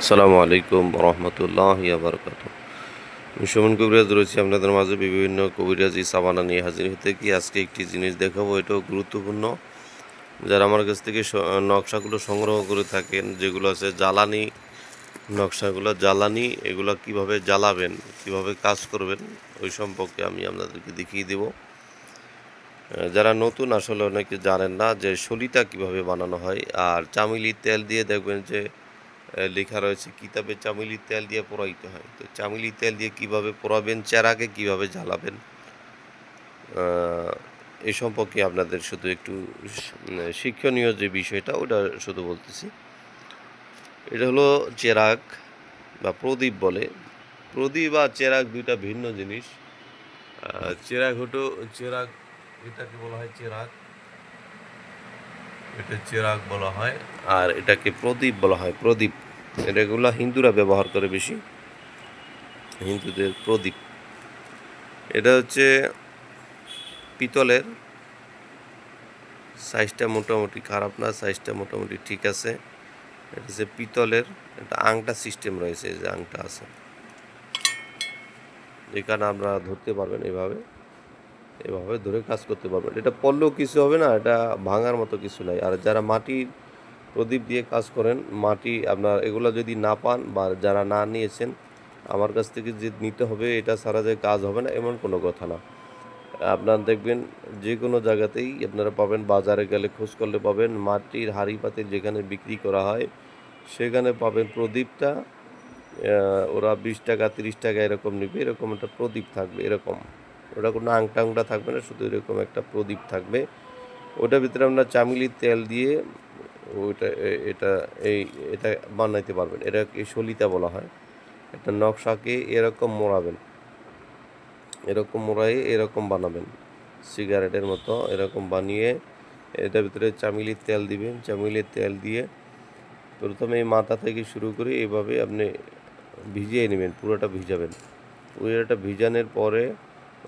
আসসালামু আলাইকুম রহমতুল্লাহ বরকাত সুমন কবিরাজ রয়েছে আপনাদের মাঝে বিভিন্ন কবিরাজি সাবানা নিয়ে হাজির হতে কি আজকে একটি জিনিস দেখাবো, এটাও গুরুত্বপূর্ণ। যারা আমার কাছ থেকে নকশাগুলো সংগ্রহ করে থাকেন, যেগুলো আছে জ্বালানি নকশাগুলো, জ্বালানি এগুলো কীভাবে জ্বালাবেন, কীভাবে কাজ করবেন, ওই সম্পর্কে আমি আপনাদেরকে দেখিয়ে দেব। যারা নতুন আসলে অনেকে জানেন না যে শলিটা কীভাবে বানানো হয়, আর চামিলি তেল দিয়ে দেখবেন যে লেখা রয়েছে, কিতাবে চামিলি তেল দিয়ে পোড়াইতে হয়। তো চামিলি তেল দিয়ে কীভাবে পোড়াবেন, চেরাকে কীভাবে জ্বালাবেন এ সম্পর্কে আপনাদের শুধু একটু শিক্ষণীয় যে বিষয়টা, ওটা শুধু বলতেছি। এটা হলো চেরাক বা প্রদীপ বলে। প্রদীপ আর চেরাক দুইটা ভিন্ন জিনিস। চেরাক চেরাগ চেরাক, এটাকে বলা হয় চেরাক। এটা চেরাক বলা হয়, আর এটাকে প্রদীপ বলা হয়। প্রদীপ এটাগুলো হিন্দুরা ব্যবহার করে বেশি। হিন্দুদের প্রদীপ। এটা হচ্ছে পিতলের। সাইজটা মোটামুটি খারাপ না, সাইজটা মোটামুটি ঠিক আছে। এটা হচ্ছে পিতলের একটা আংটা সিস্টেম রয়েছে যে আংটা আছে। এখানে আমরা ধরতে পারবেন এভাবে। এভাবে ধরে কাজ করতে পারবেন। এটা পড়লেও কিছু হবে না, এটা ভাঙার মতো কিছু নাই। আর যারা মাটির প্রদীপ দিয়ে কাজ করেন, মাটি আপনার এগুলো যদি না পান বা যারা না নিয়েছেন, আমার কাছ থেকে যে নিতে হবে, এটা ছাড়া যে কাজ হবে না, এমন কোনো কথা না। আপনার দেখবেন যে কোনো জায়গাতেই আপনারা পাবেন, বাজারে গেলে খোঁজ করলে পাবেন, মাটির হাঁড়ি পাতিল যেখানে বিক্রি করা হয়, সেখানে পাবেন প্রদীপটা ওরা বিশ টাকা, তিরিশ টাকা এরকম নিবে, এরকম একটা প্রদীপ থাকবে, এরকম। ওটা কোনো আংটা আংটা থাকবে না, শুধু এরকম একটা প্রদীপ থাকবে। ওটার ভিতরে আপনার চামিলি তেল দিয়ে ওইটা এটা, এই, এটা বানাইতে পারবেন। এটা এটাকে সলিতা বলা হয়। একটা নকশাকে এরকম মোড়াবেন। এরকম মোড়াই এরকম বানাবেন। সিগারেটের মতো এরকম বানিয়ে এটার ভিতরে চামিলির তেল দিবেন। চামিলির তেল দিয়ে প্রথমে এই মাথা থেকে শুরু করে এভাবে আপনি ভিজিয়ে নেবেন, পুরোটা ভিজাবেন। পুরোটা ভিজানোর পরে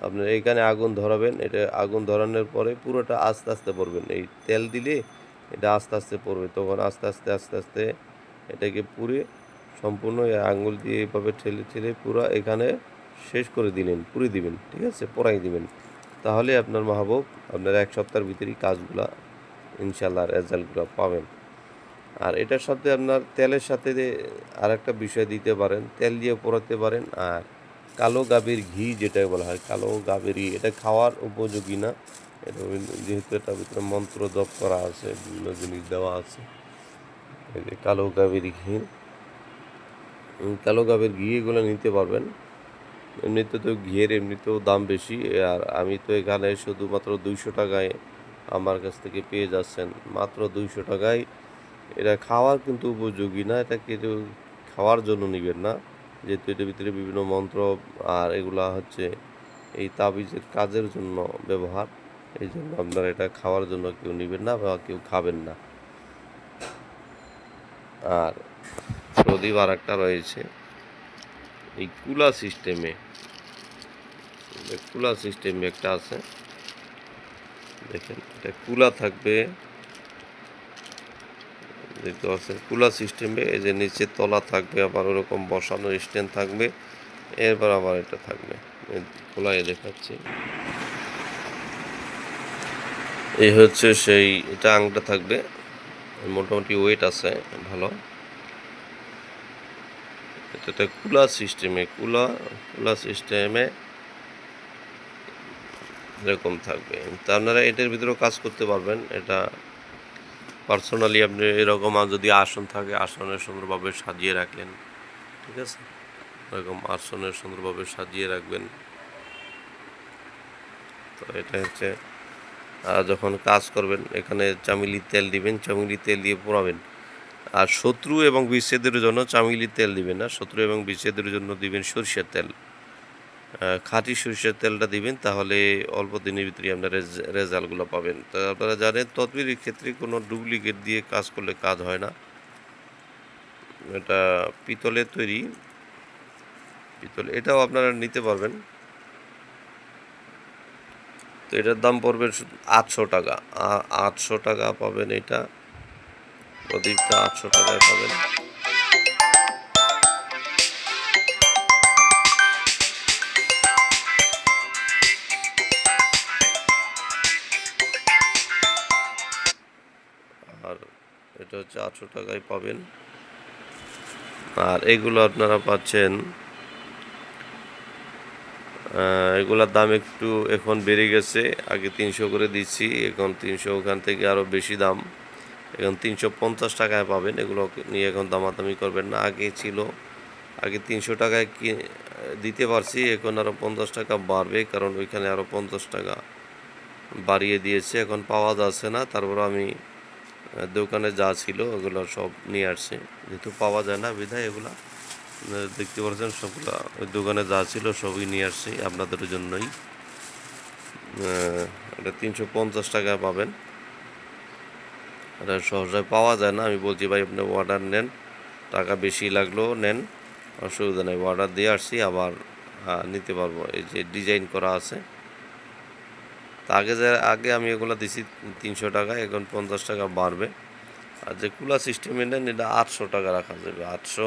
আপনার এখানে আগুন ধরাবেন। এটা আগুন ধরানোর পরে পুরোটা আস্তে আস্তে পড়বেন এই তেল দিলে এটা আস্তে আস্তে পড়বে। তখন আস্তে আস্তে আস্তে আস্তে এটাকে পুড়ে সম্পূর্ণ আঙুল দিয়ে এইভাবে ঠেলে ঠেলে পুরো এখানে শেষ করে দিলেন, পুড়ে দিবেন, ঠিক আছে? পড়াই দিবেন। তাহলে আপনার মাহবুব আপনার এক সপ্তাহের ভিতরেই কাজগুলা ইনশাল্লাহ রেজাল্টগুলো পাবেন। আর এটার সাথে আপনার তেলের সাথে আর একটা বিষয় দিতে পারেন, তেল দিয়ে পোড়াতে পারেন, আর কালো গাভীর ঘি যেটা বলা হয়, কালো গাভীর ঘি, এটা খাওয়ার উপযোগী না। এটা যেহেতু এটার ভিতরে মন্ত্র জপ করা আছে, বিভিন্ন জিনিস দেওয়া আছে। এই যে কালো গাভীর ঘি। কালো গাভীর ঘি এগুলো নিতে পারবেন। এমনিতে তো ঘিয়ের এমনিতেও দাম বেশি, আর আমি তো এখানে শুধুমাত্র দুইশো টাকায় আমার কাছ থেকে পেয়ে যাচ্ছেন। মাত্র দুইশো টাকায়। এটা খাওয়ার কিন্তু উপযোগী না, এটা কিন্তু খাওয়ার জন্য নেবেন না। যেহেতু এটার ভিতরে বিভিন্ন মন্ত্র আর এগুলা হচ্ছে এই তাবিজের কাজের জন্য ব্যবহার। এই জন্য আপনারা এটা খাওয়ার জন্য কেউ নেবেন না বা কেউ খাবেন না। আর প্রদীপ আর একটা রয়েছে। এই কুলা সিস্টেমে কুলা সিস্টেমে একটা আছে। দেখেন, এটা কুলা থাকবে। দেখতে পাচ্ছেন, কুলা সিস্টেমে এই যে নিচে তলা থাকবে, আবার ওরকম বসানো স্ট্যান্ড থাকবে। এরপর আবার এটা থাকবে। খোলায় দেখাচ্ছি। এই হচ্ছে সেই, এটা আংটা থাকবে। মোটামুটি ওয়েট আছে, ভালো। এটা কুলা সিস্টেমে কুলা কুলা সিস্টেমে এরকম থাকবে। তা আপনারা এটার ভিতরেও কাজ করতে পারবেন। এটা পার্সোনালি আপনি এরকম যদি আসন থাকে, আসনের সুন্দরভাবে সাজিয়ে রাখলেন ঠিক আছে? এরকম আসনের সুন্দরভাবে সাজিয়ে রাখবেন। তো এটা হচ্ছে যখন কাজ করবেন, এখানে চামিলি তেল দিবেন, চামিলি তেল দিয়ে পোড়াবেন। আর শত্রু এবং বিচ্ছেদের জন্য চামিলি তেল দিবেন না। শত্রু এবং বিচ্ছেদের জন্য দিবেন সরিষার তেল। খাঁটি সরিষার তেলটা দিবেন, তাহলে অল্প দিনের ভিতরে আপনার রেজাল্টগুলো পাবেন। তো আপনারা জানেন, তদবিরের ক্ষেত্রে কোনো ডুপ্লিকেট দিয়ে কাজ করলে কাজ হয় না। এটা পিতলের তৈরি। পিতল, এটাও আপনারা নিতে পারবেন। তো এটার দাম পড়বে আটশো টাকা। আটশো টাকা পাবেন এটা। প্রদীপটা আটশো টাকায় পাবেন। আর এটা হচ্ছে আটশো টাকায় পাবেন। আর এগুলো আপনারা পাচ্ছেন এগুলোর দাম একটু এখন বেড়ে গেছে। আগে তিনশো করে দিচ্ছি, এখন তিনশো ওখান থেকে আরও বেশি দাম। এখন তিনশো পঞ্চাশ টাকায় পাবেন, এগুলো নিয়ে এখন দামাদামি করবেন না। আগে ছিল, আগে তিনশো টাকায় কি, দিতে পারছি, এখন আরও পঞ্চাশ টাকা বাড়বে, কারণ ওইখানে আরও পঞ্চাশ টাকা বাড়িয়ে দিয়েছে। এখন পাওয়া যাচ্ছে না তারপর আমি দোকানে যা ছিল ওগুলো সব নিয়ে আসছি। যেহেতু পাওয়া যায় না বিধায় এগুলা। দেখতে পাচ্ছেন সবগুলা ওই দোকানে যা ছিল সবই নিয়ে আসছি আপনাদের জন্যই। এটা তিনশো পঞ্চাশ টাকা পাবেন। এটা সহজে পাওয়া যায় না আমি বলছি ভাই আপনি অর্ডার নেন টাকা বেশি লাগলেও নেন অসুবিধা নেই অর্ডার দিয়ে আসছি আবার আহ, নিতে পারব। এই যে ডিজাইন করা আছে। তা আগে যে আগে আমি এগুলো দিছি তিনশো টাকা এখন পঞ্চাশ টাকা বাড়বে। আর যে কুলা সিস্টেমে নেন এটা আটশো টাকা রাখা যাবে আটশো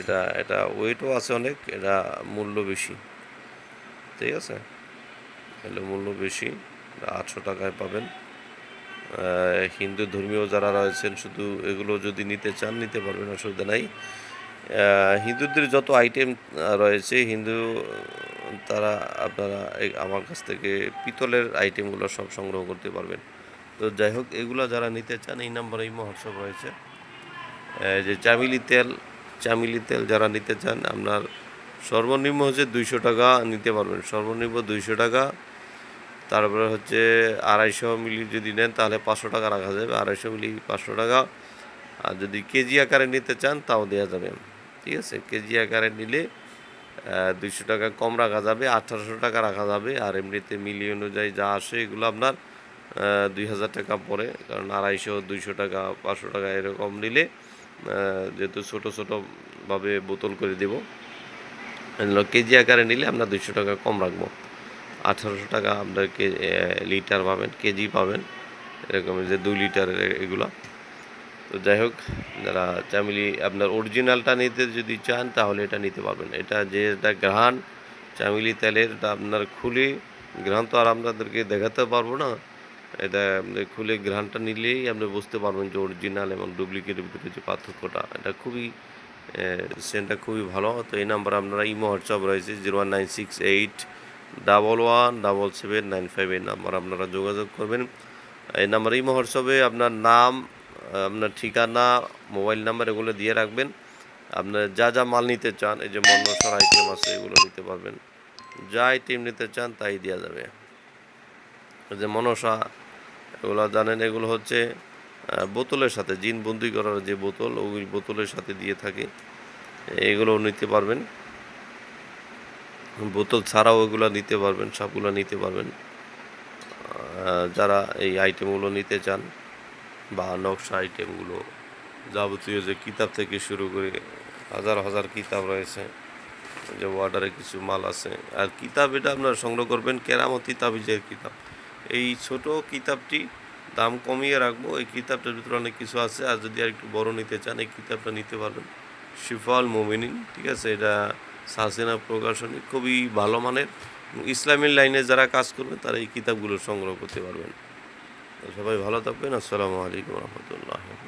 এটা এটা ওয়েটও আছে অনেক, এটা মূল্য বেশি। ঠিক আছে? এগুলো মূল্য বেশি, আটশো টাকায় পাবেন। হিন্দু ধর্মীয় যারা রয়েছেন, শুধু এগুলো যদি নিতে চান, নিতে পারবেন, অসুবিধা নাই। হিন্দুদের যত আইটেম রয়েছে, হিন্দু, তারা আপনারা আমার কাছ থেকে পিতলের আইটেমগুলো সব সংগ্রহ করতে পারবেন। তো যাই হোক, এগুলো যারা নিতে চান, এই নাম্বারে এই মহোৎসব রয়েছে। যে চামিলি তেল চামিলি তেল যারা নিতে চান, আপনার সর্বনিম্ন হচ্ছে দুইশো টাকা নিতে পারবেন। সর্বনিম্ন দুইশো টাকা, তারপরে হচ্ছে আড়াইশো মিলি যদি নেন, তাহলে পাঁচশো টাকা রাখা যাবে। আড়াইশো মিলি, পাঁচশো টাকা। আর যদি কেজি আকারে নিতে চান, তাও দেওয়া যাবে। ঠিক আছে? কেজি আকারে নিলে দুইশো টাকা কম রাখা যাবে, আঠারোশো টাকা রাখা যাবে। আর এমনিতে মিলি অনুযায়ী যা আসে, এগুলো আপনার দুই হাজার টাকা পড়ে। কারণ আড়াইশো, দুইশো টাকা, পাঁচশো টাকা এরকম নিলে যেহেতু ছোটো ছোটোভাবে বোতল করে দেবো। কেজি আকারে নিলে আমরা দুইশো টাকা কম রাখব। আঠারোশো টাকা আপনার কে লিটার পাবেন, কেজি পাবেন। এরকম যে দুই লিটারের এগুলো। তো যাই হোক, যারা চামিলি আপনার অরিজিনালটা নিতে যদি চান, তাহলে এটা নিতে পারবেন। এটা যে এটা ঘ্রাণ, চামিলি তেলের, এটা আপনার খুলে, ঘ্রাণ তো আর আপনাদেরকে দেখাতে পারব না। এটা আপনি খুলে ঘ্রাণটা নিলেই আপনি বুঝতে পারবেন যে অরিজিনাল এবং ডুপ্লিকেটের ভিতরে যে পার্থক্যটা। এটা খুবই সেন্টটা খুবই ভালো। তো এই নাম্বার আপনারা ইমো হোয়াটসঅ্যাপ রয়েছে zero one nine six eight double one double seven nine five এই নাম্বার আপনারা যোগাযোগ করবেন। এই নাম্বার ইমো হোয়াটসঅ্যাপে আপনার নাম, আপনার ঠিকানা মোবাইল নাম্বার এগুলো দিয়ে রাখবেন। আপনার যা যা মাল নিতে চান, এই যে মন্নসর আইটেম আছে, এগুলো নিতে পারবেন। যা আইটেম নিতে চান, তাই দেওয়া যাবে। যে মনসা এগুলো জানেন এগুলো হচ্ছে বোতলের সাথে, জিন বন্দি করার যে বোতল, ওই বোতলের সাথে দিয়ে থাকে। এগুলো নিতে পারবেন। বোতল ছাড়াও এগুলো নিতে পারবেন, সবগুলো নিতে পারবেন। যারা এই আইটেমগুলো নিতে চান বা নকশা আইটেমগুলো যাবতীয় যে কিতাব থেকে শুরু করে হাজার হাজার কিতাব রয়েছে, যে ওয়ার্ডারে কিছু মাল আছে। আর কিতাব এটা আপনারা সংগ্রহ করবেন কেরামতি তাবিজের কিতাব। এই ছোট কিতাবটি দাম কমিয়ে রাখব। এই কিতাবটার ভিতরে অনেক কিছু আছে। আর যদি আর একটু বড় নিতে চান, এই কিতাবটা নিতে পারবেন। শিফল মোমিনিন, ঠিক আছে? এটা সাসেনা প্রকাশনী, খুবই ভালো মানের। ইসলামের লাইনে যারা কাজ করবেন তারা এই কিতাবগুলো সংগ্রহ করতে পারবেন। সবাই ভালো থাকবেন। আসসালামু আলাইকুম রহমতুল্লাহ